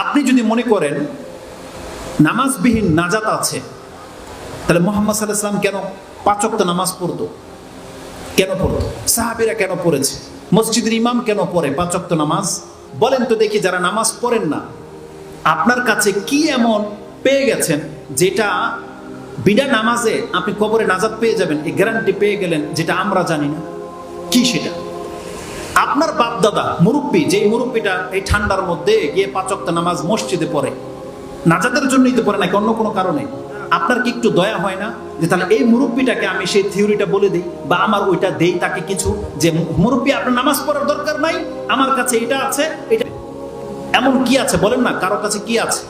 আপনি যদি মনে করেন নামাজবিহীন নাজাত আছে, তাহলে মোহাম্মদ সাল্লাহ ইসলাম কেন পাচক নামাজ পড়তো? কেন পড়তো? সাহাবিরা কেন পড়েছে? মসজিদের ইমাম কেন পড়ে পাচক নামাজ? বলেন তো দেখি যারা নামাজ পড়েন না, আপনার কাছে কি এমন পেয়ে গেছেন যেটা বিনা নামাজে আপনি কবরে নাজাদ পেয়ে যাবেন? এই গ্যারান্টি পেয়ে গেলেন যেটা আমরা জানি না। কি সেটা? আপনার বাপ দাদা মুরব্বী যে মুরব্বীটা এই ঠান্ডার মধ্যে গিয়ে পাচক্ত নামাজ মসজিদে পড়ে নাজাদের জন্যই তো পড়ে নাকি অন্য কোনো কারণে। আপনার কি একটু দয়া হয় না যে তাহলে এই মুরব্বীটাকে আমি সেই থিওরিটা বলে দিই, বা আমার ওইটা দেই তাকে কিছু, যে মুরব্বী, আপনার নামাজ পড়ার দরকার নাই, আমার কাছে এটা আছে, এটা এমন কি আছে বলেন না, কারও কাছে কি আছে?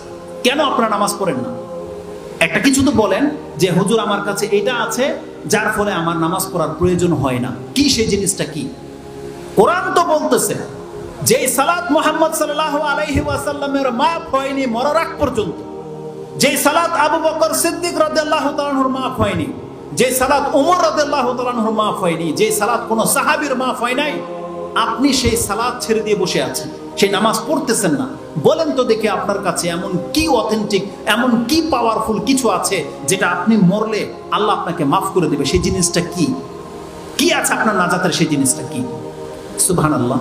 কেন আপনারা নামাজ পড়েন না? একটা কিছু তো বলেন যে হুজুর আমার কাছে এটা আছে, যার ফলে আমার নামাজ পড়ার প্রয়োজন হয় না। কি সেই জিনিসটা কি? কোরআন তো বলতেছে যে সালাত মোহাম্মদ সাল্লাহ আলাইহি ওয়াসাল্লামের মাফ হয়নি মরার আগ পর্যন্ত। যে সালাত আবু বকর সিদ্দিক রাদিয়াল্লাহু তাআলার মাফ হয়নি যে সালাত ওমর রাদিয়াল্লাহু তাআলার মাফ হয়নি যে সালাত কোন সাহাবীর মাফ হয় নাই, আপনি সেই সালাত ছেড়ে দিয়ে বসে আছেন, সেই নামাজ পড়তেছেন না। বলেন তো দেখে আপনার কাছে এমন কি অথেন্টিক এমন কি পাওয়ারফুল কিছু আছে, যেটা আপনি মরলে আল্লাহ আপনাকে মাফ করে দেবে, সেই জিনিসটা কি? কি আছে আপনার নাজাতের সেই জিনিসটা কি? সুবহান আল্লাহ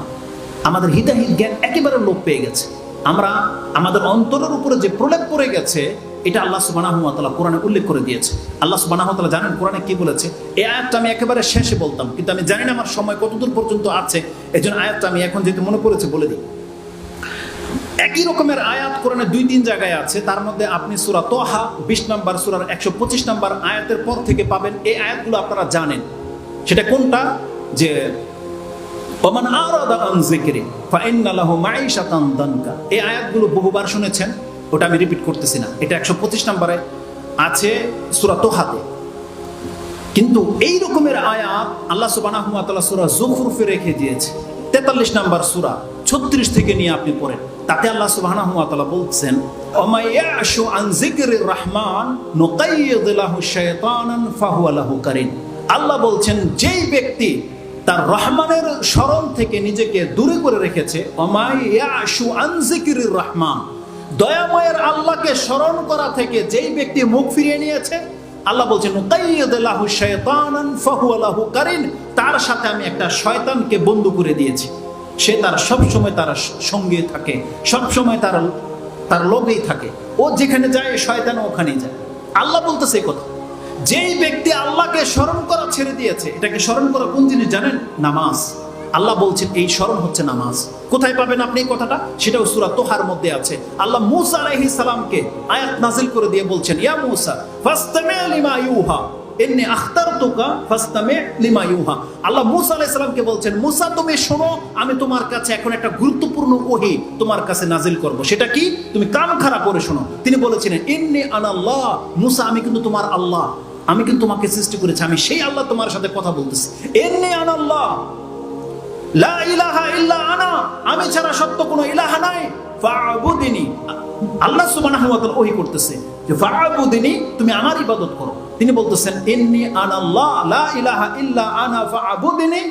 আমাদের হিতাহিত জ্ঞান একেবারে লোপ পেয়ে গেছে। আমরা আমাদের অন্তরের উপরে যে প্রলেপ পড়ে গেছে, এটা আল্লাহ সুবানাহ তালা কোরআনে উল্লেখ করে দিয়েছে। আল্লাহ সুবানাহ তালা জানেন, কোরআনে কি বলেছে? এই আয়াতটা আমি একেবারে শেষে বলতাম, কিন্তু আমি জানি না আমার সময় কতদূর পর্যন্ত আছে এই জন্য আয়াতটা আমি এখন যেহেতু মনে পড়েছে বলে দিই। একই রকমের আয়াত কোরআনে দুই তিন জায়গায় আছে, তার মধ্যে আপনি সুরা তোহা বিশ নম্বর সুরার একশো পঁচিশ নম্বর আয়াতের পর থেকে পাবেন। এই আয়াতগুলো আপনারা জানেন। সেটা কোনটা? যে ওমান আরাদা এই আয়াতগুলো বহুবার শুনেছেন, ওটা আমি রিপিট করতেছি না। এটা 125 নম্বরে আছে কিন্তু এই রকমের আয়াত আল্লাহ সুবহানাহু রেখে দিয়েছে। 43 নম্বর সূরা 36 থেকে নিয়ে আপনি পড়েন। তাতে আল্লাহ সুবহানাহু বলছেন আন রহমান কারিন আল্লাহ বলছেন, যেই ব্যক্তি তার রহমানের স্মরণ থেকে নিজেকে দূরে করে রেখেছে। রহমান। দয়াময়ের আল্লাহকে স্মরণ করা থেকে যেই ব্যক্তি মুখ ফিরিয়ে নিয়েছে, আল্লাহ বলছেন তার সাথে আমি একটা শয়তানকে বন্ধু করে দিয়েছি। সে তার সব সময় তার সঙ্গে থাকে সব সময় তার তার লোভেই থাকে। ও যেখানে যায় শয়তান ওখানেই যায়। আল্লাহ বলতেছে কথা। যেই ব্যক্তি আল্লাহকে স্মরণ করা ছেড়ে দিয়েছে, এটাকে স্মরণ করা কোন জিনিস জানেন? নামাজ। আল্লাহ বলছেন, এই স্মরণ হচ্ছে নামাজ। কোথায় পাবেন আপনি এই কথাটা? সেটাও সুরা তোহার মধ্যে আছে। আল্লাহ মুসা আলাইহি সালামকে আয়াত নাজিল করে দিয়ে বলছেন, ইয়া মুসা ফাস্তামি লিমা ইউহা। এন্নি আখতারতুকা ফাস্তামি লিমা ইউহা। আল্লাহ মুসা আলাইহিস সালামকে বলছেন, মুসা, তুমি শোনো, আমি তোমার কাছে এখন একটা গুরুত্বপূর্ণ ওহী তোমার কাছে নাজিল করব। সেটা কি? তুমি কান খারাপ করে শোনো। তিনি বলেছিলেন ইন্নি আনাল্লাহ মুসা, আমি কিন্তু তোমার আল্লাহ। আমি কিন্তু তোমাকে সৃষ্টি করেছি, আমি সেই আল্লাহ তোমার সাথে কথা বলতেছি। এন্নি আনাল্লাহ লা ইলাহা ইল্লা আনা, আমি ছাড়া সত্য কোনো ইলাহা নাই। ফাআবুদিনি। আল্লাহ সুবহানাহু ওয়া তাআলা ওহী করতেছে যে, ফাআবুদিনি, তুমি আমার ইবাদত করো। তিনি বলতেছেন, ইন্নি আনাল্লাহ লা ইলাহা ইল্লা আনা ফাআবুদিনি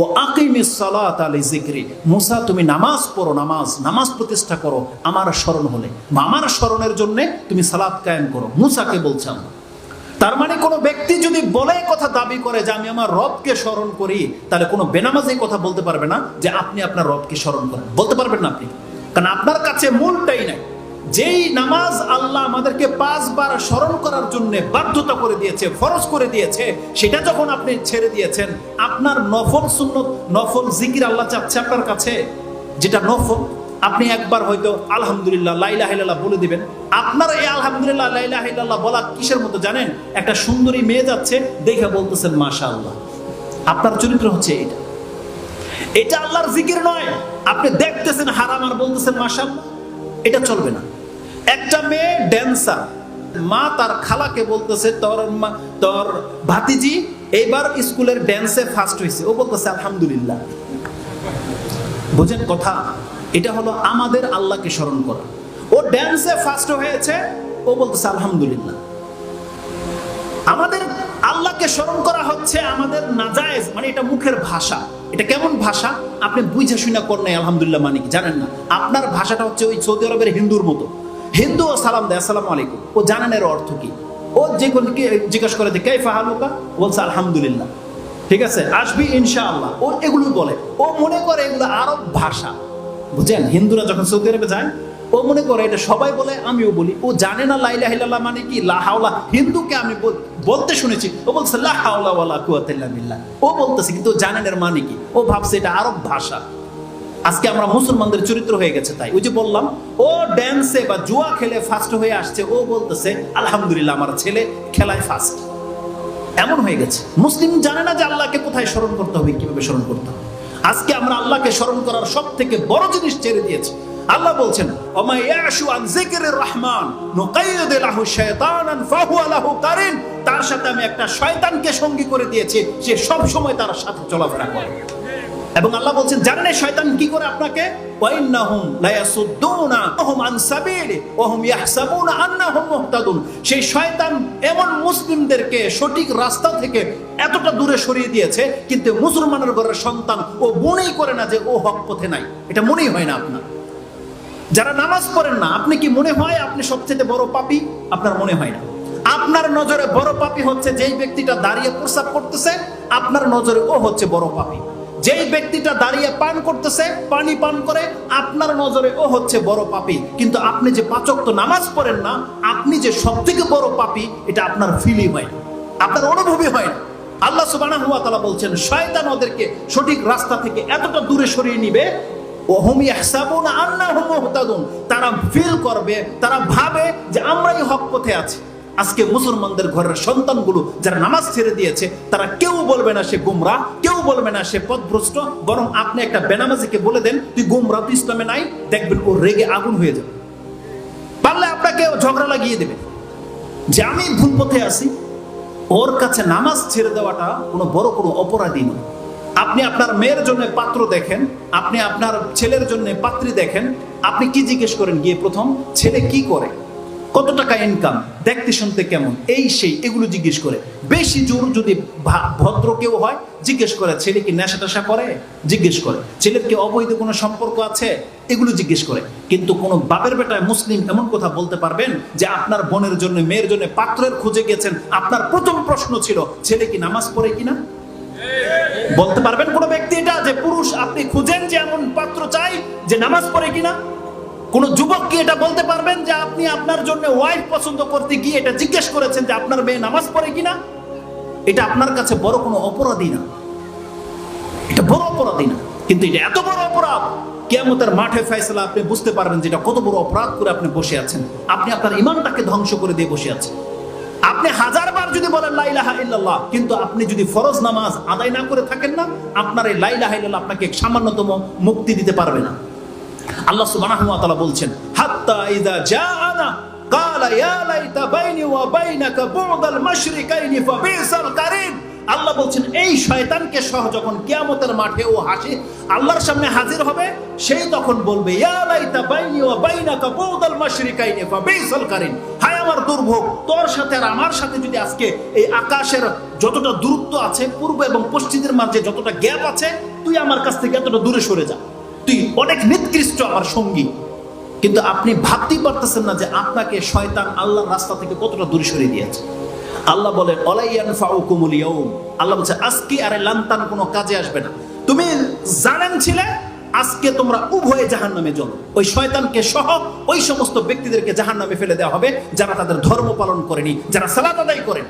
ও আকিমিস সালাত আলি যিকরি মুসা, তুমি নামাজ পড়ো, নামাজ নামাজ প্রতিষ্ঠা করো, আমার স্মরণ হলে। আমার স্মরণের জন্য তুমি সালাত কায়েম করো। মুসাকে বলছেন তার মানে কোনো ব্যক্তি যদি বলে কথা দাবি করে যে আমি আমার রবকে স্মরণ করি, তাহলে কোনো বেনামাজি কথা বলতে পারবে না যে আপনি আপনার রবকে স্মরণ করেন। বলতে পারবেন না আপনি। কারণ আপনার কাছে মূলটাই নাই। যেই নামাজ আল্লাহ আমাদেরকে পাঁচবার স্মরণ করার জন্য বাধ্যতা করে দিয়েছে, ফরজ করে দিয়েছে, সেটা যখন আপনি ছেড়ে দিয়েছেন, আপনার নফল সুন্নত, নফল জিকির আল্লাহ চাচ্ছে আপনার কাছে। যেটা নফল, আপনি একবার হয়তো আলহামদুলিল্লাহ লাইলাহিল্লাহ বলে দিবেন। আপনার এই আলহামদুলিল্লাহ লাইলাহিল্লাহ বলা কিসের মতো জানেন? একটা সুন্দরী মেয়ে যাচ্ছে, দেখে বলতেছেন মাশা আল্লাহ আপনার চরিত্র হচ্ছে এটা। এটা আল্লাহর জিকির নয়। আপনি দেখতেছেন হারাম আর বলতেছেন মাশা আল্লাহ এটা চলবে না। একটা মেয়ে ড্যান্সার মা তার খালাকে বলতেছে, তোর তোর ভাতিজি এইবার স্কুলের ড্যান্সে ফার্স্ট হয়েছে ও বলতেছে, আলহামদুলিল্লাহ। বুঝেন কথা? এটা হলো আমাদের আল্লাহকে স্মরণ করা। ও ড্যান্সে ফার্স্ট হয়েছে, ও বলতেছে, আলহামদুলিল্লাহ। আমাদের আল্লাহকে স্মরণ করা হচ্ছে আমাদের নাজায়েজ মানে এটা মুখের ভাষা। এটা কেমন ভাষা? আপনি বুঝে শুনে করেন আলহামদুলিল্লাহ মানে জানেন না। আপনার ভাষাটা হচ্ছে ওই সৌদি আরবের হিন্দুর মতো। হিন্দু ও সালাম দেয়, আসসালাম আলাইকুম। ও জানেন এর অর্থ কি? ও যে কোনো কি জিজ্ঞাসা করে যে কে ফাহালুকা বলছে, আলহামদুলিল্লাহ। ঠিক আছে? আসবি ইনশাআল্লাহ। ও এগুলো বলে। ও মনে করে এগুলো আরব ভাষা। বুঝছেন? হিন্দুরা যখন সৌদি আরবে যায় ও মনে করে এটা সবাই বলে, আমিও বলি। ও জানে না লাইলা হিল্লাহ মানে কি? লাহাওলা হিন্দুকে আমি বলতে শুনেছি। ও বলছে লাহাওলা ওয়ালা কুয়াতা ইল্লা বিল্লাহ। ও বলতেছে, কিন্তু জানেন এর মানে কি? ও ভাবছে, এটা আরব ভাষা। আজকে আমরা মুসলমানদের চরিত্র হয়ে গেছে তাই। ওই যে বললাম, ও ড্যান্সে বা জুয়া খেলে ফার্স্ট হয়ে আসছে। ও বলতেছে, আলহামদুলিল্লাহ, আমার ছেলে খেলায় ফার্স্ট এমন হয়ে গেছে। মুসলিম জানে না যে আল্লাহকে কোথায় স্মরণ করতে হবে, কীভাবে স্মরণ করতে হবে। আজকে আমরা আল্লাহকে স্মরণ করার সব থেকে বড় জিনিস ছেড়ে দিয়েছি। আল্লাহ বলছেন রহমান তার সাথে আমি একটা শয়তানকে সঙ্গী করে দিয়েছি, সে সব সময় তার সাথে চলাফেরা করে। এবং আল্লাহ বলছেন, জানেন শয়তান কি করে আপনাকে? মুহতাদুন। সেই শয়তান এমন মুসলিমদেরকে সঠিক রাস্তা থেকে এতটা দূরে সরিয়ে দিয়েছে, কিন্তু মুসলমানের ঘরের সন্তান ও মনেই করে না যে ও হক পথে নাই। এটা মনেই হয় না আপনার। যারা নামাজ পড়েন না, আপনি কি মনে হয় আপনি সবচেয়ে বড় পাপী? আপনার মনে হয় না। আপনার নজরে বড় পাপী হচ্ছে যেই ব্যক্তিটা দাঁড়িয়ে প্রস্রাব করতেছে, আপনার নজরে ও হচ্ছে বড় পাপী। যেই ব্যক্তিটা দাঁড়িয়ে পান করতেছে, পানি পান করে, আপনার নজরে ও হচ্ছে বড় পাপী। কিন্তু আপনি যে পাচক তো নামাজ পড়েন না, আপনি যে সব থেকে বড় পাপী, এটা আপনার ফিলই হয় আপনার অনুভবই হয় না। আল্লাহ তাআলা বলছেন, শয়তান ওদেরকে সঠিক রাস্তা থেকে এতটা দূরে সরিয়ে নিবে তারা ফিল করবে, তারা ভাবে যে আমরাই হক পথে আছি। আজকে মুসলমানদের ঘরের সন্তানগুলো যারা নামাজ ছেড়ে দিয়েছে, তারা কেউ বলবে না সে গুমরা, কেউ বলবে না সে পথভ্রষ্ট বরং আপনি একটা বেনামাজিকে বলে দেন, তুই গুমরা, তুই ইসলামে নাই দেখবেন ও রেগে আগুন হয়ে যাবে। পারলে আপনাকে ঝগড়া লাগিয়ে দেবে। যে আমি ভুল পথে আছি, ওর কাছে নামাজ ছেড়ে দেওয়াটা কোনো বড় কোনো অপরাধী নয়। আপনি আপনার মেয়ের জন্য পাত্র দেখেন, আপনি আপনার ছেলের জন্য পাত্রী দেখেন, আপনি কি জিজ্ঞেস করেন গিয়ে প্রথম, ছেলে কি করে? কত টাকা ইনকাম দেখতে শুনতে কেমন? এই সেই, এগুলো জিজ্ঞেস করে। বেশি জোর যদি ভদ্র কেউ হয়, জিজ্ঞেস করে, ছেলে কি নেশা টেশা করে? জিজ্ঞেস করে। ছেলের কি অবৈধ কোনো সম্পর্ক আছে? এগুলো জিজ্ঞেস করে। কিন্তু কোনো বাপের বেটায় মুসলিম এমন কথা বলতে পারবেন যে আপনার বোনের জন্য, মেয়ের জন্য পাত্রের খুঁজে গেছেন। আপনার প্রথম প্রশ্ন ছিল, ছেলে কি নামাজ পড়ে কিনা? বলতে পারবেন কোন ব্যক্তি এটা যে পুরুষ আপনি খুঁজেন যে এমন পাত্র চাই যে নামাজ পড়ে কিনা? কোন যুবক কি এটা বলতে পারবেন যে আপনি আপনার জন্য ওয়াইফ পছন্দ করতে গিয়ে এটা জিজ্ঞেস করেছেন যে আপনার মেয়ে নামাজ পড়ে কিনা? এটা আপনার কাছে বড় কোনো অপরাধী না। এটা বড় অপরাধী না। কিন্তু এটা এত বড় অপরাধ, কেয়ামতের মাঠে ফয়সালা আপনি বুঝতে পারবেন যে এটা কত বড় অপরাধ করে আপনি বসে আছেন। আপনি আপনার ইমানটাকে ধ্বংস করে দিয়ে বসে আছেন। আপনি হাজারবার যদি বলেন লাইলাহা ইল্লাল্লাহ কিন্তু আপনি যদি ফরজ নামাজ আদায় না করে থাকেন না আপনার এই লাইলাহা ইল্লাল্লাহ আপনাকে সামান্যতম মুক্তি দিতে পারবে না আল্লাহ সুবহানাহু ওয়া তাআলা বলছেন হাত্তা ইযা জাআনা قال يا ليت بيني وبينك بعد المشرقين فبئس القرين আল্লাহ বলছেন, এই শয়তানকে সহ যখন কিয়ামতের মাঠে ও হাসি, আল্লাহর সামনে হাজির হবে, সেই তখন বলবে আমার দুর্ভোগ, তোর সাথে আর আমার সাথে যদি আজকে এই আকাশের যতটা দূরত্ব আছে, পূর্ব এবং পশ্চিমের মাঝে যতটা গ্যাপ আছে, তুই আমার কাছ থেকে এতটা দূরে সরে যা। তুই অনেক নিকৃষ্ট আমার সঙ্গী। কিন্তু আপনি ভাবতেই পারতেছেন না যে আপনাকে শয়তান আল্লাহর রাস্তা থেকে কতটা দূরে সরিয়ে দিয়েছে। আল্লাহ বলে অলাইয়ান ফাউকুমুল ইয়াউম। আল্লাহ বলছে, আজকে আরে লান্তান কোনো কাজে আসবে না। তুমি জানেন ছিলে, আজকে তোমরা উভয়ে জাহান নামে জল ওই শয়তানকে সহ ওই সমস্ত ব্যক্তিদেরকে জাহান নামে ফেলে দেওয়া হবে, যারা তাদের ধর্ম পালন করেনি, যারা সালাত আদায় করেন।